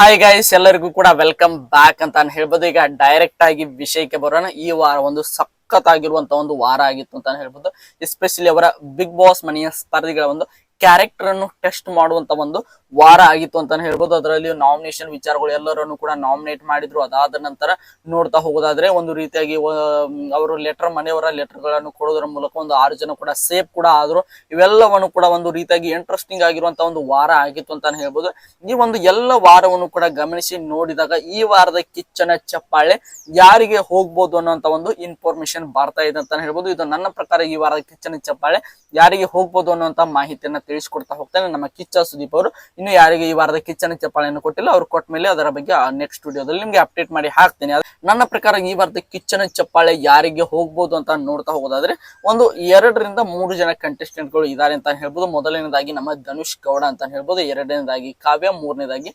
Hi guys ಎಲ್ಲರಿಗೂ ಕೂಡ welcome back ಅಂತ ಹೇಳ್ಬೋದು. ಈಗ ಡೈರೆಕ್ಟ್ ಆಗಿ ವಿಷಯಕ್ಕೆ ಬರೋಣ. ಈ ವಾರ ಒಂದು ಸಖತ್ ಆಗಿರುವಂತ ಒಂದು ವಾರ ಆಗಿತ್ತು ಅಂತ ಹೇಳ್ಬೋದು. ಎಸ್ಪೆಷಲಿ ಅವರ ಬಿಗ್ ಬಾಸ್ ಮನೆಯ ಸ್ಪರ್ಧಿಗಳ ಒಂದು ಕ್ಯಾರೆಕ್ಟರ್ ಅನ್ನು ಟೆಸ್ಟ್ ಮಾಡುವಂತ ಒಂದು ವಾರ ಆಗಿತ್ತು ಅಂತ ಹೇಳ್ಬೋದು. ಅದರಲ್ಲಿ ನಾಮಿನೇಷನ್ ವಿಚಾರಗಳು ಎಲ್ಲರನ್ನು ಕೂಡ ನಾಮಿನೇಟ್ ಮಾಡಿದ್ರು. ಅದಾದ ನಂತರ ನೋಡ್ತಾ ಹೋಗೋದಾದ್ರೆ ಒಂದು ರೀತಿಯಾಗಿ ಅವರು ಲೆಟರ್ ಮನೆಯವರ ಲೆಟರ್ಗಳನ್ನು ಕೊಡೋದ್ರ ಮೂಲಕ ಒಂದು ಆರು ಜನ ಕೂಡ ಸೇಫ್ ಕೂಡ ಆದ್ರು. ಇವೆಲ್ಲವನ್ನು ಕೂಡ ಒಂದು ರೀತಿಯಾಗಿ ಇಂಟ್ರೆಸ್ಟಿಂಗ್ ಆಗಿರುವಂತ ಒಂದು ವಾರ ಆಗಿತ್ತು ಅಂತ ಹೇಳ್ಬೋದು. ಈ ಒಂದು ಎಲ್ಲ ವಾರವನ್ನು ಕೂಡ ಗಮನಿಸಿ ನೋಡಿದಾಗ ಈ ವಾರದ ಕಿಚ್ಚನ ಚಪ್ಪಾಳೆ ಯಾರಿಗೆ ಹೋಗ್ಬೋದು ಅನ್ನೋಂತ ಒಂದು ಇನ್ಫಾರ್ಮೇಶನ್ ಬರ್ತಾ ಇದೆ ಅಂತ ಹೇಳ್ಬೋದು. ಇದು ನನ್ನ ಪ್ರಕಾರ ಈ ವಾರದ ಕಿಚ್ಚನ ಚಪ್ಪಾಳೆ ಯಾರಿಗೆ ಹೋಗ್ಬೋದು ಅನ್ನೋಂತ ಮಾಹಿತಿಯನ್ನ ತಿಳಿಸ್ಕೊಡ್ತಾ ಹೋಗ್ತಾನೆ ನಮ್ಮ ಕಿಚ್ಚ ಸುದೀಪ್ ಅವರು. ಇನ್ನು ಯಾರಿಗೆ ಈ ವಾರದ ಕಿಚ್ಚನ ಚಪ್ಪಾಳೆಯನ್ನು ಕೊಟ್ಟಿಲ್ಲ, ಅವ್ರು ಕೊಟ್ಟ ಮೇಲೆ ಅದರ ಬಗ್ಗೆ ನೆಕ್ಸ್ಟ್ ವಿಡಿಯೋದಲ್ಲಿ ನಿಮ್ಗೆ ಅಪ್ಡೇಟ್ ಮಾಡಿ ಹಾಕ್ತೇನೆ. ನನ್ನ ಪ್ರಕಾರ ಈ ವಾರದ ಕಿಚ್ಚನ ಚಪ್ಪಾಳೆ ಯಾರಿಗೆ ಹೋಗ್ಬೋದು ಅಂತ ನೋಡ್ತಾ ಹೋಗೋದಾದ್ರೆ, ಒಂದು ಎರಡರಿಂದ ಮೂರು ಜನ ಕಂಟೆಸ್ಟೆಂಟ್ಗಳು ಗಳು ಇದಾರೆ ಅಂತ ಹೇಳ್ಬೋದು. ಮೊದಲನೇದಾಗಿ ನಮ್ಮ ಧನುಷ್ ಗೌಡ ಅಂತ ಹೇಳ್ಬೋದು, ಎರಡನೇದಾಗಿ ಕಾವ್ಯ, ಮೂರನೇದಾಗಿ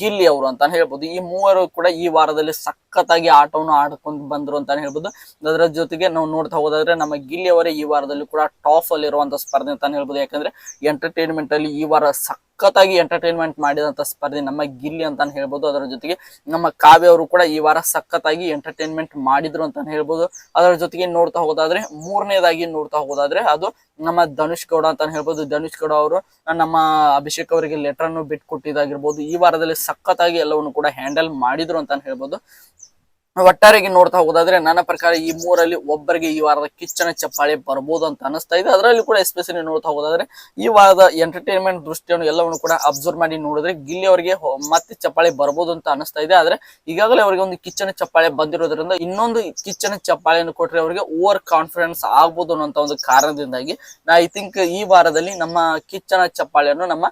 ಗಿಲ್ಲಿ ಅವರು ಅಂತ ಹೇಳ್ಬೋದು. ಈ ಮೂವರು ಕೂಡ ಈ ವಾರದಲ್ಲಿ ಸಖತ್ತಾಗಿ ಆಟವನ್ನು ಆಡ್ಕೊಂಡು ಬಂದರು ಅಂತ ಹೇಳ್ಬೋದು. ಅದರ ಜೊತೆಗೆ ನಾವು ನೋಡ್ತಾ ಹೋಗೋದಾದ್ರೆ ನಮ್ಮ ಗಿಲ್ಲಿ ಅವರೇ ಈ ವಾರದಲ್ಲಿ ಕೂಡ ಟಾಪ್ ಅಲ್ಲಿ ಇರುವಂತ ಸ್ಪರ್ಧೆ ಅಂತ ಹೇಳ್ಬೋದು. ಯಾಕಂದ್ರೆ ಎಂಟರ್ಟೈನ್ಮೆಂಟ್ ಅಲ್ಲಿ ಈ ವಾರ ಸಖತ್ತಾಗಿ ಎಂಟರ್ಟೈನ್ಮೆಂಟ್ ಮಾಡಿದಂತ ಸ್ಪರ್ಧೆ ನಮ್ಮ ಗಿಲ್ಲಿ ಅಂತ ಹೇಳ್ಬೋದು. ಅದರ ಜೊತೆಗೆ ನಮ್ಮ ಕಾವ್ಯ ಅವರು ಕೂಡ ಈ ವಾರ ಸಖತ್ತಾಗಿ ಎಂಟರ್ಟೈನ್ಮೆಂಟ್ ಮಾಡಿದ್ರು ಅಂತ ಹೇಳ್ಬೋದು. ಅದರ ಜೊತೆಗೆ ನೋಡ್ತಾ ಹೋಗೋದಾದ್ರೆ ಮೂರನೇದಾಗಿ ನೋಡ್ತಾ ಹೋಗೋದಾದ್ರೆ ಅದು ನಮ್ಮ ಧನುಷ್ ಗೌಡ ಅಂತ ಹೇಳ್ಬೋದು. ಧನುಷ್ ಗೌಡ ಅವರು ನಮ್ಮ ಅಭಿಷೇಕ್ ಅವರಿಗೆ ಲೆಟರ್ ಅನ್ನು ಬಿಟ್ಕೊಟ್ಟಿದ್ದಾಗಿರ್ಬೋದು. ಈ ವಾರದಲ್ಲಿ ಸಖತ್ತಾಗಿ ಎಲ್ಲವನ್ನು ಕೂಡ ಹ್ಯಾಂಡಲ್ ಮಾಡಿದ್ರು ಅಂತ ಹೇಳ್ಬೋದು. ಒಟ್ಟಾರೆಗೆ ನೋಡ್ತಾ ಹೋಗೋದಾದ್ರೆ ನನ್ನ ಪ್ರಕಾರ ಈ ಮೂರಲ್ಲಿ ಒಬ್ಬರಿಗೆ ಈ ವಾರದ ಕಿಚ್ಚನ ಚಪ್ಪಾಳೆ ಬರ್ಬೋದು ಅಂತ ಅನಿಸ್ತಾ ಇದೆ. ಅದರಲ್ಲಿ ಕೂಡ ಎಸ್ಪೆಷಲಿ ನೋಡ್ತಾ ಹೋಗೋದಾದ್ರೆ ಈ ವಾರದ ಎಂಟರ್ಟೈನ್ಮೆಂಟ್ ದೃಷ್ಟಿಯನ್ನು ಎಲ್ಲವನ್ನು ಕೂಡ ಅಬ್ಸರ್ವ್ ಮಾಡಿ ನೋಡಿದ್ರೆ ಗಿಲ್ಲಿ ಅವರಿಗೆ ಮತ್ತೆ ಚಪ್ಪಾಳೆ ಬರ್ಬೋದು ಅಂತ ಅನಿಸ್ತಾ ಇದೆ. ಆದ್ರೆ ಈಗಾಗಲೇ ಅವರಿಗೆ ಒಂದು ಕಿಚ್ಚನ ಚಪ್ಪಾಳೆ ಬಂದಿರೋದ್ರಿಂದ ಇನ್ನೊಂದು ಕಿಚ್ಚನ ಚಪ್ಪಾಳೆಯನ್ನು ಕೊಟ್ಟರೆ ಅವರಿಗೆ ಓವರ್ ಕಾನ್ಫಿಡೆನ್ಸ್ ಆಗ್ಬೋದು ಅನ್ನೋ ಒಂದು ಕಾರಣದಿಂದಾಗಿ ನಾ ಐ ಥಿಂಕ್ ಈ ವಾರದಲ್ಲಿ ನಮ್ಮ ಕಿಚ್ಚನ ಚಪ್ಪಾಳೆಯನ್ನು ನಮ್ಮ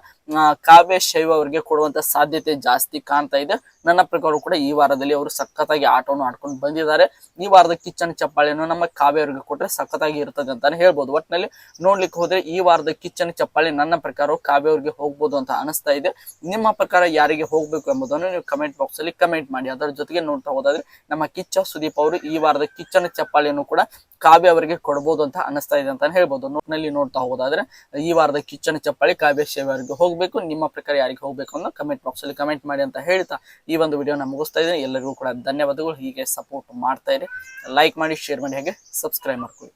ಕಾವ್ಯ ಶೈವ ಅವರಿಗೆ ಕೊಡುವಂತ ಸಾಧ್ಯತೆ ಜಾಸ್ತಿ ಕಾಣ್ತಾ ಇದೆ. ನನ್ನ ಪ್ರಕಾರ ಕೂಡ ಈ ವಾರದಲ್ಲಿ ಅವರು ಸಖತ್ತಾಗಿ ಆಟವನ್ನು ಆಡ್ಕೊಂಡು ಬಂದಿದ್ದಾರೆ. ಈ ವಾರದ ಕಿಚ್ಚನ್ ಚಪ್ಪಾಳೆಯನ್ನು ನಮ್ಮ ಕಾವ್ಯ ಅವರಿಗೆ ಕೊಟ್ರೆ ಸಖತ್ತಾಗಿ ಇರ್ತದೆ ಅಂತಾನೆ ಹೇಳ್ಬೋದು. ಒಟ್ಟಿನಲ್ಲಿ ನೋಡ್ಲಿಕ್ಕೆ ಹೋದ್ರೆ ಈ ವಾರದ ಕಿಚ್ಚನ್ ಚಪ್ಪಾಳೆ ನನ್ನ ಪ್ರಕಾರ ಕಾವ್ಯ ಅವರಿಗೆ ಹೋಗ್ಬೋದು ಅಂತ ಅನಿಸ್ತಾ ಇದೆ. ನಿಮ್ಮ ಪ್ರಕಾರ ಯಾರಿಗೆ ಹೋಗ್ಬೇಕು ಎಂಬುದನ್ನು ನೀವು ಕಮೆಂಟ್ ಬಾಕ್ಸ್ ಅಲ್ಲಿ ಕಮೆಂಟ್ ಮಾಡಿ. ಅದರ ಜೊತೆಗೆ ನೋಡ್ತಾ ಹೋದಾದ್ರೆ ನಮ್ಮ ಕಿಚ್ಚ ಸುದೀಪ್ ಅವರು ಈ ವಾರದ ಕಿಚ್ಚನ ಚಪ್ಪಾಳೆಯನ್ನು ಕೂಡ ಕಾವ್ಯ ಅವರಿಗೆ ಕೊಡ್ಬೋದು ಅಂತ ಅನಿಸ್ತಾ ಇದೆ ಅಂತಾನೆ ಹೇಳ್ಬೋದು. ನೋಟ್ನಲ್ಲಿ ನೋಡ್ತಾ ಹೋಗೋದಾದ್ರೆ ಈ ವಾರದ ಕಿಚ್ಚನ ಚಪ್ಪಾಳೆ ಕಾವ್ಯ ಶೈವ ಅವರಿಗೆ ಹೋಗ್ಬೇಕು ನಿಮ್ಮ ಪ್ರಕಾರ ಯಾರಿಗೆ ಹೋಗ್ಬೇಕು ಅನ್ನೋ ಕಮೆಂಟ್ ಬಾಕ್ಸ್ ಅಲ್ಲಿ ಕಮೆಂಟ್ ಮಾಡಿ ಅಂತ ಹೇಳ್ತಾ ಈ ಒಂದು ವಿಡಿಯೋನ ಮುಗಿಸ್ತಾ ಇದ್ದೀನಿ. ಎಲ್ಲರಿಗೂ ಕೂಡ ಧನ್ಯವಾದಗಳು. ಹೀಗೆ ಸಪೋರ್ಟ್ ಮಾಡ್ತಾ ಇರಿ. ಲೈಕ್ ಮಾಡಿ ಶೇರ್ ಮಾಡಿ, ಹಾಗೆ ಸಬ್ಸ್ಕ್ರೈಬ್ ಮಾಡ್ಕೊಳ್ಳಿ.